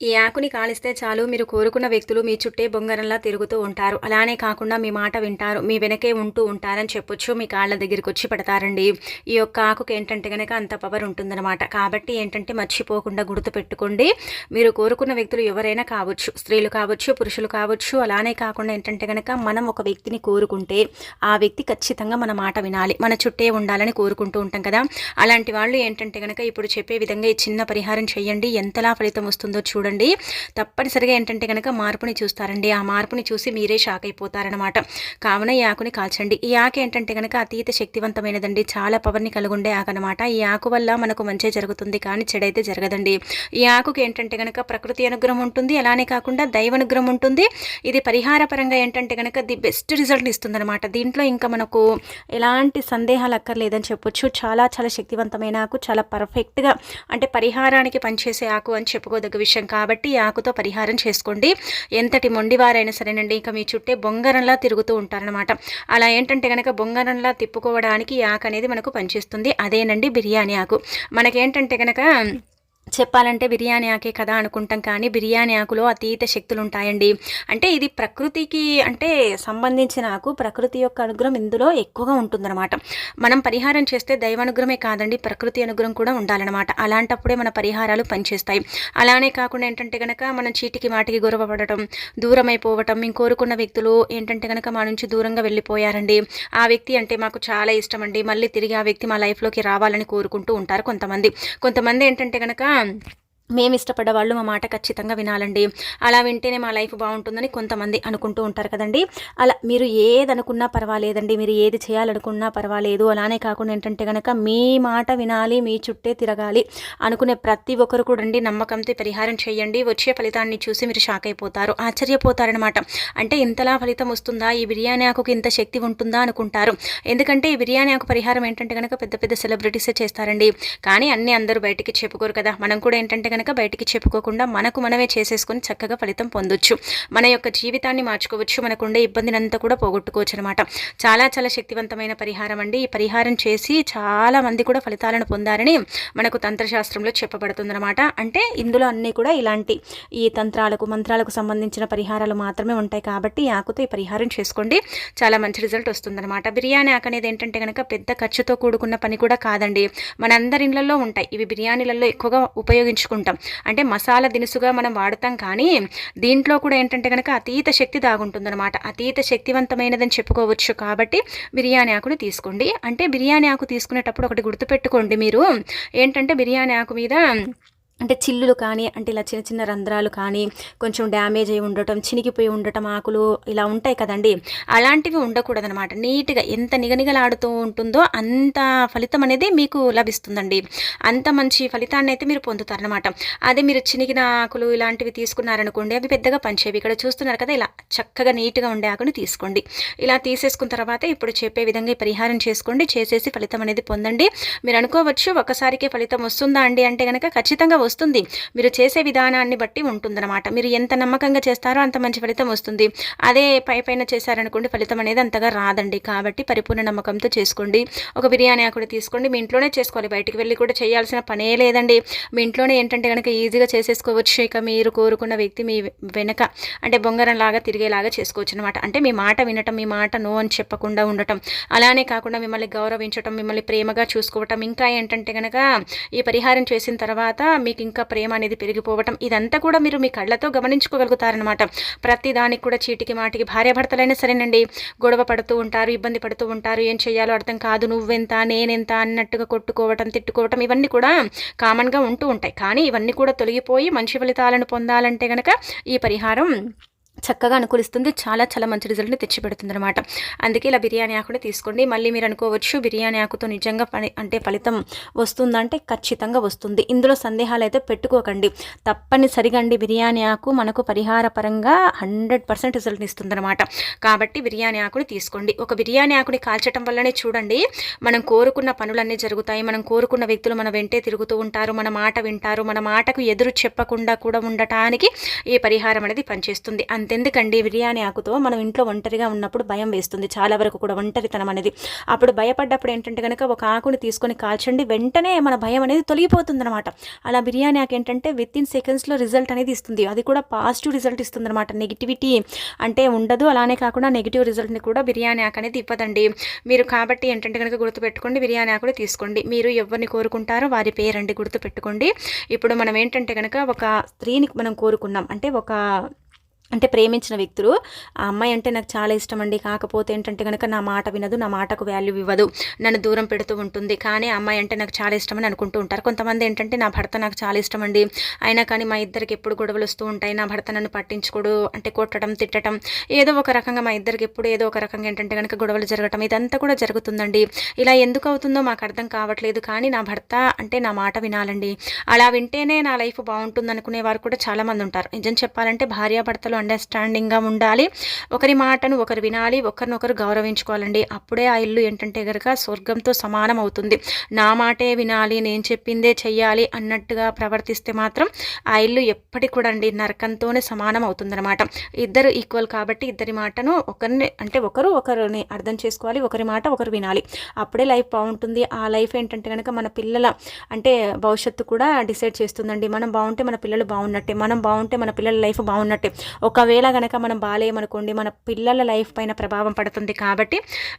ఈ ఆకుని కాలిస్తే చాలు మీరు కోరుకున్న వ్యక్తులు మీ చుట్టే బొంగరంలా తిరుగుతూ ఉంటారు. అలానే కాకుండా మీ మాట వింటారు మీ వెనకే ఉంటూ ఉంటారని చెప్పొచ్చు మీ కాళ్ళ దగ్గరికి వచ్చి పెడతారండి. ఈ యొక్క ఆకుకి ఏంటంటే కనుక అంత పవర్ ఉంటుందన్నమాట. కాబట్టి ఏంటంటే మర్చిపోకుండా గుర్తు పెట్టుకోండి. మీరు కోరుకున్న వ్యక్తులు ఎవరైనా కావచ్చు స్త్రీలు కావచ్చు పురుషులు కావచ్చు అలానే కాకుండా ఏంటంటే కనుక మనం ఒక వ్యక్తిని కోరుకుంటే ఆ వ్యక్తి ఖచ్చితంగా మన మాట వినాలి. మన చుట్టే ఉండాలని కోరుకుంటూ ఉంటాం కదా. అలాంటి వాళ్ళు ఏంటంటే కనుక ఇప్పుడు చెప్పే విధంగా ఈ చిన్న పరిహారం చేయండి. ఎంతలా ఫలితం వస్తుందో చూడండి. చూడండి. తప్పనిసరిగా ఏంటంటే కనుక మార్పుని చూస్తారండి. ఆ మార్పుని చూసి మీరే షాక్ అయిపోతారనమాట కావున ఈ ఆకుని కాల్చండి. ఈ ఆకు ఏంటంటే కనుక అతీత శక్తివంతమైనదండి. చాలా పవర్ని కలుగుండే ఆకు అనమాట ఈ ఆకు వల్ల మనకు మంచి జరుగుతుంది కానీ చెడైతే జరగదండి. ఈ ఆకుకి ఏంటంటే కనుక ప్రకృతి అనుగ్రహం ఉంటుంది. అలానే కాకుండా దైవ అనుగ్రహం ఉంటుంది. ఇది పరిహార పరంగా ఏంటంటే కనుక ది బెస్ట్ రిజల్ట్ని ఇస్తుందన్నమాట. దీంట్లో ఇంకా మనకు ఎలాంటి సందేహాలు అక్కర్లేదని చెప్పొచ్చు. చాలా చాలా శక్తివంతమైన ఆకు. చాలా పర్ఫెక్ట్గా అంటే పరిహారానికి పనిచేసే ఆకు అని చెప్పుకోదగ్గ విషయం కాబట్టి ఈ ఆకుతో పరిహారం చేసుకోండి. ఎంతటి మొండివారైనా సరేనండి ఇంకా మీ చుట్టే బొంగరంలా తిరుగుతూ ఉంటారనమాట అలా ఏంటంటే కనుక బొంగరంలా తిప్పుకోవడానికి ఈ ఆకు అనేది మనకు పనిచేస్తుంది. అదేనండి బిర్యానీ ఆకు. మనకేంటంటే కనుక చెప్పాలంటే బిర్యానీ ఆకే కదా అనుకుంటాం కానీ బిర్యానీ ఆకులో అతీత శక్తులు ఉంటాయండి అంటే ఇది ప్రకృతికి అంటే సంబంధించిన ఆకు ప్రకృతి యొక్క అనుగ్రహం ఇందులో ఎక్కువగా ఉంటుందన్నమాట. మనం పరిహారం చేస్తే దైవానుగ్రహమే కాదండి ప్రకృతి అనుగ్రహం కూడా ఉండాలన్నమాట. అలాంటప్పుడే మన పరిహారాలు పనిచేస్తాయి. అలానే కాకుండా ఏంటంటే కనుక మనం చీటికి మాటికి గొరవపడటం దూరం అయిపోవటం మేము కోరుకున్న వ్యక్తులు ఏంటంటే కనుక మా నుంచి దూరంగా వెళ్ళిపోయారండి. ఆ వ్యక్తి అంటే మాకు చాలా ఇష్టం అండి మళ్ళీ తిరిగి ఆ వ్యక్తి మా లైఫ్లోకి రావాలని కోరుకుంటూ ఉంటారు కొంతమంది. కొంతమంది ఏంటంటే కనుక done. మేము ఇష్టపడ్డ వాళ్ళు మా మాట ఖచ్చితంగా వినాలండి. అలా వింటేనే మా లైఫ్ బాగుంటుందని కొంతమంది అనుకుంటూ ఉంటారు కదండి. అలా మీరు ఏది అనుకున్నా పర్వాలేదండి. మీరు ఏది చేయాలనుకున్నా పర్వాలేదు. అలానే కాకుండా ఏంటంటే కనుక మీ మాట వినాలి మీ చుట్టే తిరగాలి అనుకునే ప్రతి ఒక్కరు కూడా అండి నమ్మకంతో పరిహారం చేయండి. వచ్చే ఫలితాన్ని చూసి మీరు షాక్ అయిపోతారు ఆశ్చర్యపోతారనమాట అంటే ఇంతలా ఫలితం వస్తుందా? ఈ బిర్యానీ ఆకుకి ఇంత శక్తి ఉంటుందా అనుకుంటారు. ఎందుకంటే ఈ బిర్యానీ ఆకు పరిహారం ఏంటంటే కనుక పెద్ద పెద్ద సెలబ్రిటీసే చేస్తారండి. కానీ అన్నీ అందరూ బయటికి చెప్పుకోరు కదా. మనం కూడా ఏంటంటే కనుక బయటికి చెప్పుకోకుండా మనకు మనమే చేసేసుకొని చక్కగా ఫలితం పొందొచ్చు. మన యొక్క జీవితాన్ని మార్చుకోవచ్చు. మనకుండే ఇబ్బందినంతా కూడా పోగొట్టుకోవచ్చు అనమాట చాలా చాలా శక్తివంతమైన పరిహారం అండి. ఈ పరిహారం చేసి చాలా మంది కూడా ఫలితాలను పొందారని మనకు తంత్రశాస్త్రంలో చెప్పబడుతుందన్నమాట. అంటే ఇందులో అన్నీ కూడా ఇలాంటి ఈ తంత్రాలకు మంత్రాలకు సంబంధించిన పరిహారాలు మాత్రమే ఉంటాయి కాబట్టి ఈ ఆకుతో ఈ పరిహారం చేసుకోండి. చాలా మంచి రిజల్ట్ వస్తుందన్నమాట. బిర్యానీ ఆకు అనేది ఏంటంటే కనుక పెద్ద ఖర్చుతో కూడుకున్న పని కూడా కాదండి. మనందరి ఇళ్ళలో ఉంటాయి. ఇవి బిర్యానీలలో ఎక్కువగా ఉపయోగించుకుంటాం. అంటే మసాలా దినుసుగా మనం వాడతాం కానీ దీంట్లో కూడా ఏంటంటే కనుక అతీత శక్తి దాగుంటుందన్నమాట. అతీత శక్తివంతమైనదని చెప్పుకోవచ్చు కాబట్టి బిర్యానీ ఆకుని తీసుకోండి. అంటే బిర్యానీ ఆకు తీసుకునేటప్పుడు ఒకటి గుర్తుపెట్టుకోండి మీరు. ఏంటంటే బిర్యానీ ఆకు మీద అంటే చిల్లులు కానీ అంటే ఇలా చిన్న చిన్న రంధ్రాలు కానీ కొంచెం డ్యామేజ్ అయి ఉండటం చినిగిపోయి ఉండటం ఆకులు ఇలా ఉంటాయి కదండి. అలాంటివి ఉండకూడదనమాట. నీట్గా ఎంత నిగనిగలాడుతూ ఉంటుందో అంత ఫలితం అనేది మీకు లభిస్తుందండి. అంత మంచి ఫలితాన్ని అయితే మీరు పొందుతారనమాట. అదే మీరు చినిగిన ఆకులు ఇలాంటివి తీసుకున్నారనుకోండి అవి పెద్దగా పంచేవి. ఇక్కడ చూస్తున్నారు కదా ఇలా చక్కగా నీట్గా ఉండే ఆకుని తీసుకోండి. ఇలా తీసేసుకున్న తర్వాత ఇప్పుడు చెప్పే విధంగా పరిహారం చేసుకోండి. చేసేసి ఫలితం అనేది పొందండి. మీరు అనుకోవచ్చు ఒకసారికే ఫలితం వస్తుందా అండి అంటే కనుక ఖచ్చితంగా వస్తుంది. మీరు చేసే విధానాన్ని బట్టి ఉంటుందన్నమాట. మీరు ఎంత నమ్మకంగా చేస్తారో అంత మంచి ఫలితం వస్తుంది. అదే పై పైన చేశారనుకోండి ఫలితం అనేది అంతగా రాదండి. కాబట్టి పరిపూర్ణ నమ్మకంతో చేసుకోండి. ఒక బిర్యానీ కూడా తీసుకోండి. మీ ఇంట్లోనే చేసుకోవాలి. బయటికి వెళ్ళి కూడా చేయాల్సిన పనే లేదండి. మీ ఇంట్లోనే ఏంటంటే కనుక ఈజీగా చేసేసుకోవచ్చు. ఇక మీరు కోరుకున్న వ్యక్తి మీ వెనక అంటే బొంగరం లాగా తిరిగేలాగా చేసుకోవచ్చు అనమాట అంటే మీ మాట వినటం మీ మాట నో అని చెప్పకుండా ఉండటం. అలానే కాకుండా మిమ్మల్ని గౌరవించటం మిమ్మల్ని ప్రేమగా చూసుకోవటం. ఇంకా ఏంటంటే కనుక ఈ పరిహారం చేసిన తర్వాత మీకు మీకు ఇంకా ప్రేమ అనేది పెరిగిపోవటం ఇదంతా కూడా మీరు మీ కళ్ళతో గమనించుకోగలుగుతారనమాట ప్రతి దానికి కూడా చీటికి మాటికి భార్యాభర్తలైనా సరేనండి. గొడవ పడుతూ ఉంటారు ఇబ్బంది పడుతూ ఉంటారు ఏం చేయాలో అర్థం కాదు. నువ్వెంత నేనెంత అన్నట్టుగా కొట్టుకోవటం తిట్టుకోవటం ఇవన్నీ కూడా కామన్గా ఉంటూ ఉంటాయి. కానీ ఇవన్నీ కూడా తొలగిపోయి మంచి ఫలితాలను పొందాలంటే కనుక ఈ పరిహారం చక్కగా అనుకూలిస్తుంది. చాలా చాలా మంచి రిజల్ట్ని తెచ్చిపెడుతుంది అనమాట అందుకే ఇలా బిర్యానీ ఆకుని తీసుకోండి. మళ్ళీ మీరు అనుకోవచ్చు బిర్యానీ ఆకుతో నిజంగా పని అంటే ఫలితం వస్తుందంటే ఖచ్చితంగా వస్తుంది. ఇందులో సందేహాలు అయితే పెట్టుకోకండి. తప్పనిసరిగా అండి బిర్యానీ ఆకు మనకు పరిహార పరంగా హండ్రెడ్ పర్సెంట్ రిజల్ట్ని ఇస్తుందన్నమాట. కాబట్టి బిర్యానీ ఆకుని తీసుకోండి. ఒక బిర్యానీ ఆకుని కాల్చడం వల్లనే చూడండి మనం కోరుకున్న పనులన్నీ జరుగుతాయి. మనం కోరుకున్న వ్యక్తులు మన వెంటే తిరుగుతూ ఉంటారు. మన మాట వింటారు. మన మాటకు ఎదురు చెప్పకుండా కూడా ఉండటానికి ఈ పరిహారం అనేది పనిచేస్తుంది. అంతే. అంతెందుకండి బిర్యానీ ఆకుతో మనం ఇంట్లో ఒంటరిగా ఉన్నప్పుడు భయం వేస్తుంది. చాలా వరకు కూడా ఒంటరితనం అనేది. అప్పుడు భయపడ్డప్పుడు ఏంటంటే కనుక ఒక ఆకుని తీసుకొని కాల్చండి వెంటనే మన భయం అనేది తొలగిపోతుంది అనమాట అలా బిర్యానీ ఆకు ఏంటంటే విత్ ఇన్ సెకండ్స్లో రిజల్ట్ అనేది ఇస్తుంది. అది కూడా పాజిటివ్ రిజల్ట్ ఇస్తుంది అనమాట నెగిటివిటీ అంటే ఉండదు. అలానే కాకుండా నెగిటివ్ రిజల్ట్ని కూడా బిర్యానీ ఆకు అనేది ఇవ్వదండి. మీరు కాబట్టి ఏంటంటే కనుక గుర్తుపెట్టుకోండి బిర్యానీ ఆకుని తీసుకోండి. మీరు ఎవరిని కోరుకుంటారో వారి పేరండి గుర్తుపెట్టుకోండి. ఇప్పుడు మనం ఏంటంటే కనుక ఒక స్త్రీని మనం కోరుకున్నాం. అంటే ఒక అంటే ప్రేమించిన వ్యక్తులు ఆ అమ్మాయి అంటే నాకు చాలా ఇష్టం అండి కాకపోతే ఏంటంటే కనుక నా మాట వినదు నా మాటకు వాల్యూ ఇవ్వదు నన్ను దూరం పెడుతూ ఉంటుంది కానీ అమ్మాయి అంటే నాకు చాలా ఇష్టం అని అనుకుంటూ ఉంటారు. కొంతమంది ఏంటంటే నా భర్త నాకు చాలా ఇష్టం అండి అయినా కానీ మా ఇద్దరికి ఎప్పుడు గొడవలు వస్తూ ఉంటాయి నా భర్త నన్ను పట్టించుకోడు అంటే కొట్టడం తిట్టడం ఏదో ఒక రకంగా మా ఇద్దరికి ఎప్పుడు ఏదో ఒక రకంగా ఏంటంటే కనుక గొడవలు జరగటం ఇదంతా కూడా జరుగుతుందండి. ఇలా ఎందుకు అవుతుందో మాకు అర్థం కావట్లేదు కానీ నా భర్త అంటే నా మాట వినాలండి. అలా వింటేనే నా లైఫ్ బాగుంటుంది అనుకునే వారు కూడా చాలామంది ఉంటారు. నిజం చెప్పాలంటే భార్యాభర్తలు అండర్స్టాండింగ్గా ఉండాలి. ఒకరి మాటను ఒకరు వినాలి ఒకరినొకరు గౌరవించుకోవాలండి. అప్పుడే ఆ ఇల్లు ఏంటంటే కనుక స్వర్గంతో సమానం అవుతుంది. నా మాటే వినాలి నేను చెప్పిందే చెయ్యాలి అన్నట్టుగా ప్రవర్తిస్తే మాత్రం ఆ ఇల్లు ఎప్పటికి కూడా అండి నరకంతోనే సమానం అవుతుందన్నమాట. ఇద్దరు ఈక్వల్ కాబట్టి ఇద్దరి మాటను ఒకరిని అంటే ఒకరు ఒకరిని అర్థం చేసుకోవాలి ఒకరి మాట ఒకరు వినాలి. అప్పుడే లైఫ్ బాగుంటుంది. ఆ లైఫ్ ఏంటంటే కనుక మన పిల్లల అంటే భవిష్యత్తు కూడా డిసైడ్ చేస్తుందండి. మనం బాగుంటే మన పిల్లలు బాగున్నట్టే మనం బాగుంటే మన పిల్లల లైఫ్ బాగున్నట్టే. ఒకవేళ కనుక మనం బాగాలేమనుకోండి మన పిల్లల లైఫ్ పైన ప్రభావం పడుతుంది కాబట్టి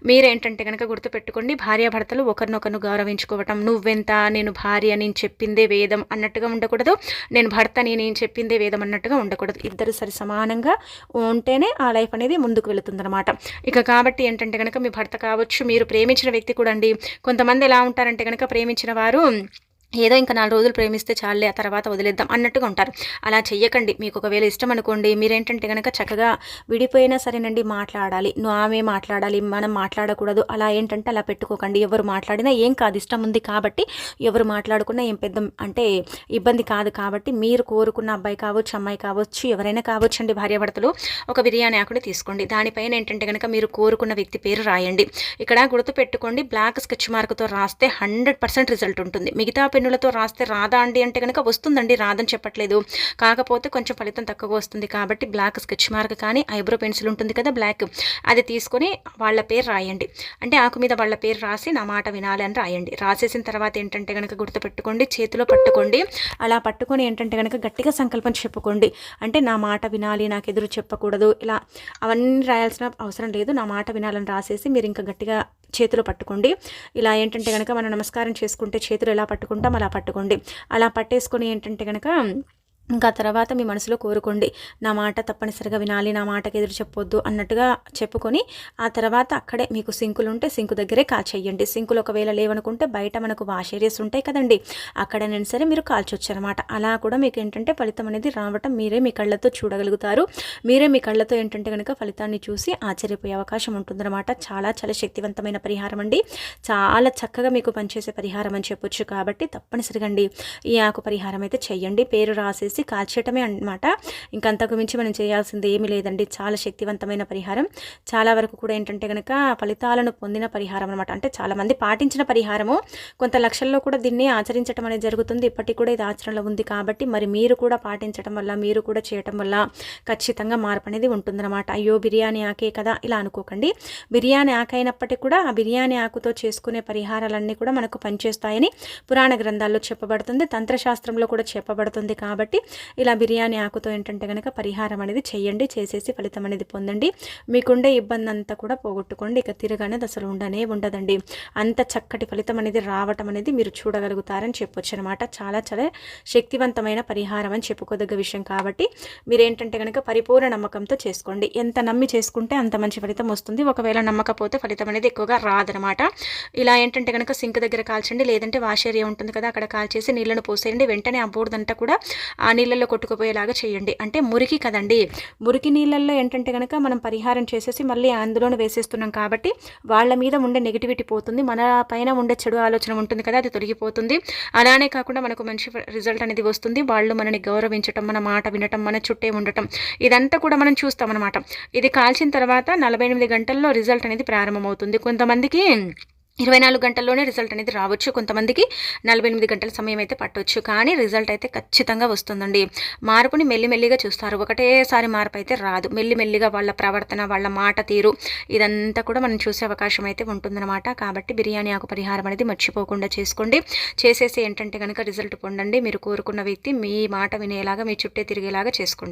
మీరేంటంటే కనుక గుర్తుపెట్టుకోండి భార్యాభర్తలు ఒకరినొకరు గౌరవించుకోవటం నువ్వెంత? నేను భార్య నేను చెప్పిందే వేదం అన్నట్టుగా ఉండకూడదు నేను భర్తని నేను చెప్పిందే వేదం అన్నట్టుగా ఉండకూడదు. ఇద్దరు సరి సమానంగా ఉంటేనే ఆ లైఫ్ అనేది ముందుకు వెళుతుందన్నమాట. ఇక కాబట్టి ఏంటంటే కనుక మీ భర్త కావచ్చు మీరు ప్రేమించిన వ్యక్తి కూడా అండి కొంతమంది ఎలా ఉంటారంటే కనుక ప్రేమించిన వారు ఏదో ఇంకా నాలుగు రోజులు ప్రేమిస్తే చాలే ఆ తర్వాత వదిలేద్దాం అన్నట్టుగా ఉంటారు. అలా చెయ్యకండి. మీకు ఒకవేళ ఇష్టం అనుకోండి మీరేంటంటే కనుక చక్కగా విడిపోయినా సరేనండి మాట్లాడాలి. నువ్వు ఆమె మాట్లాడాలి మనం మాట్లాడకూడదు. అలా ఏంటంటే అలా పెట్టుకోకండి. ఎవరు మాట్లాడినా ఏం కాదు ఇష్టం ఉంది కాబట్టి ఎవరు మాట్లాడుకున్నా ఏం పెద్ద అంటే ఇబ్బంది కాదు కాబట్టి మీరు కోరుకున్న అబ్బాయి కావచ్చు అమ్మాయి కావచ్చు ఎవరైనా కావచ్చు అండి భార్యాభర్తలు ఒక బిర్యానీ ఆకుని తీసుకోండి. దానిపైన ఏంటంటే కనుక మీరు కోరుకున్న వ్యక్తి పేరు రాయండి. ఇక్కడ గుర్తుపెట్టుకోండి బ్లాక్ స్కెచ్ మార్క్తో రాస్తే హండ్రెడ్ పర్సెంట్ రిజల్ట్ ఉంటుంది. మిగతా పెన్నులతో రాస్తే రాదా అండి అంటే కనుక వస్తుందండి రాదని చెప్పట్లేదు. కాకపోతే కొంచెం ఫలితం తక్కువ వస్తుంది కాబట్టి బ్లాక్ స్కెచ్ మార్క్ కానీ ఐబ్రో పెన్సిల్ ఉంటుంది కదా బ్లాక్ అది తీసుకొని వాళ్ళ పేరు రాయండి. అంటే ఆకు మీద వాళ్ళ పేరు రాసి నా మాట వినాలి అని రాయండి. రాసేసిన తర్వాత ఏంటంటే కనుక గుర్తుపెట్టుకోండి చేతిలో పట్టుకోండి. అలా పట్టుకొని ఏంటంటే కనుక గట్టిగా సంకల్పం చెప్పుకోండి. అంటే నా మాట వినాలి నాకు ఎదురు చెప్పకూడదు ఇలా అవన్నీ రాయాల్సిన అవసరం లేదు. నా మాట వినాలని రాసేసి మీరు ఇంకా గట్టిగా చేతిలో పట్టుకోండి. ఇలా ఏంటంటే కనుక మనం నమస్కారం చేసుకుంటే చేతులు ఎలా పట్టుకుంటాం అలా పట్టుకోండి. అలా పట్టేసుకొని ఏంటంటే కనుక ఇంకా తర్వాత మీ మనసులో కోరుకోండి నా మాట తప్పనిసరిగా వినాలి నా మాటకి ఎదురు చెప్పొద్దు అన్నట్టుగా చెప్పుకొని ఆ తర్వాత అక్కడే మీకు సింకులు ఉంటే సింకు దగ్గరే కాల్చేయండి సింకులు ఒకవేళ లేవనుకుంటే బయట మనకు వాష్ ఏరియాస్ ఉంటాయి కదండి అక్కడైనా సరే మీరు కాల్చొచ్చు అనమాట అలా కూడా మీకు ఏంటంటే ఫలితం అనేది రావటం మీరే మీ కళ్ళతో చూడగలుగుతారు. మీరే మీ కళ్ళతో ఏంటంటే కనుక ఫలితాన్ని చూసి ఆశ్చర్యపోయే అవకాశం ఉంటుందన్నమాట. చాలా చాలా శక్తివంతమైన పరిహారం అండి. చాలా చక్కగా మీకు పనిచేసే పరిహారం అని చెప్పొచ్చు కాబట్టి తప్పనిసరిగా అండి. ఈ ఆకు పరిహారం అయితే చెయ్యండి పేరు రాసేసి వేసి కాల్చేయటమే అనమాట ఇంకంతకు మించి మనం చేయాల్సింది ఏమీ లేదండి. చాలా శక్తివంతమైన పరిహారం. చాలా వరకు కూడా ఏంటంటే కనుక ఫలితాలను పొందిన పరిహారం అనమాట అంటే చాలామంది పాటించిన పరిహారము. కొంత లక్షల్లో కూడా దీన్ని ఆచరించడం అనేది జరుగుతుంది. ఇప్పటికి కూడా ఇది ఆచరణలో ఉంది కాబట్టి మరి మీరు కూడా పాటించడం వల్ల మీరు కూడా చేయటం వల్ల ఖచ్చితంగా మార్పు అనేది ఉంటుందన్నమాట. అయ్యో బిర్యానీ ఆకే కదా? ఇలా అనుకోకండి. బిర్యానీ ఆకైనప్పటికీ కూడా ఆ బిర్యానీ ఆకుతో చేసుకునే పరిహారాలన్నీ కూడా మనకు పనిచేస్తాయని పురాణ గ్రంథాల్లో చెప్పబడుతుంది. తంత్రశాస్త్రంలో కూడా చెప్పబడుతుంది కాబట్టి ఇలా బిర్యానీ ఆకుతో ఏంటంటే కనుక పరిహారం అనేది చేయండి చేసేసి ఫలితం అనేది పొందండి. మీకుండే ఇబ్బంది అంతా కూడా పోగొట్టుకోండి. ఇక తిరగనేది అసలు ఉండనే ఉండదండి. అంత చక్కటి ఫలితం అనేది రావటం అనేది మీరు చూడగలుగుతారని చెప్పొచ్చు అనమాట చాలా చాలా శక్తివంతమైన పరిహారం అని చెప్పుకోదగ్గ విషయం కాబట్టి మీరు ఏంటంటే కనుక పరిపూర్ణ నమ్మకంతో చేసుకోండి. ఎంత నమ్మి చేసుకుంటే అంత మంచి ఫలితం వస్తుంది. ఒకవేళ నమ్మకపోతే ఫలితం అనేది ఎక్కువగా రాదనమాట ఇలా ఏంటంటే కనుక సింక్ దగ్గర కాల్చండి. లేదంటే వాష్ ఏరియా ఉంటుంది కదా అక్కడ కాల్చేసి నీళ్ళను పోసేయండి. వెంటనే ఆ బూడిదంతా కూడా ఆ నీళ్ళల్లో కొట్టుకుపోయేలాగా చేయండి. అంటే మురికి కదండి. మురికి నీళ్ళల్లో ఏంటంటే కనుక మనం పరిహారం చేసేసి మళ్ళీ అందులోనే వేసేస్తున్నాం కాబట్టి వాళ్ళ మీద ఉండే నెగిటివిటీ పోతుంది. మన పైన ఉండే చెడు ఆలోచన ఉంటుంది కదా అది తొలగిపోతుంది. అలానే కాకుండా మనకు మంచి రిజల్ట్ అనేది వస్తుంది. వాళ్ళు మనని గౌరవించటం మన మాట వినటం మన చుట్టే ఉండటం ఇదంతా కూడా మనం చూస్తామన్నమాట. ఇది కాల్చిన తర్వాత నలభై ఎనిమిది గంటల్లో రిజల్ట్ అనేది ప్రారంభమవుతుంది. కొంతమందికి ఇరవై నాలుగు గంటల్లోనే రిజల్ట్ అనేది రావచ్చు. కొంతమందికి నలభై ఎనిమిది గంటల సమయం అయితే పట్టవచ్చు కానీ రిజల్ట్ అయితే ఖచ్చితంగా వస్తుందండి. మార్పుని మెల్లిమెల్లిగా చూస్తారు. ఒకటేసారి మార్పు అయితే రాదు. మెల్లిమెల్లిగా వాళ్ళ ప్రవర్తన వాళ్ళ మాట తీరు ఇదంతా కూడా మనం చూసే అవకాశం అయితే ఉంటుందన్నమాట. కాబట్టి బిర్యానీ ఆకు పరిహారం అనేది మర్చిపోకుండా చేసుకోండి. చేసేసి ఏంటంటే కనుక రిజల్ట్ పొందండి. మీరు కోరుకున్న వ్యక్తి మీ మాట వినేలాగా మీ చుట్టే తిరిగేలాగా చేసుకోండి.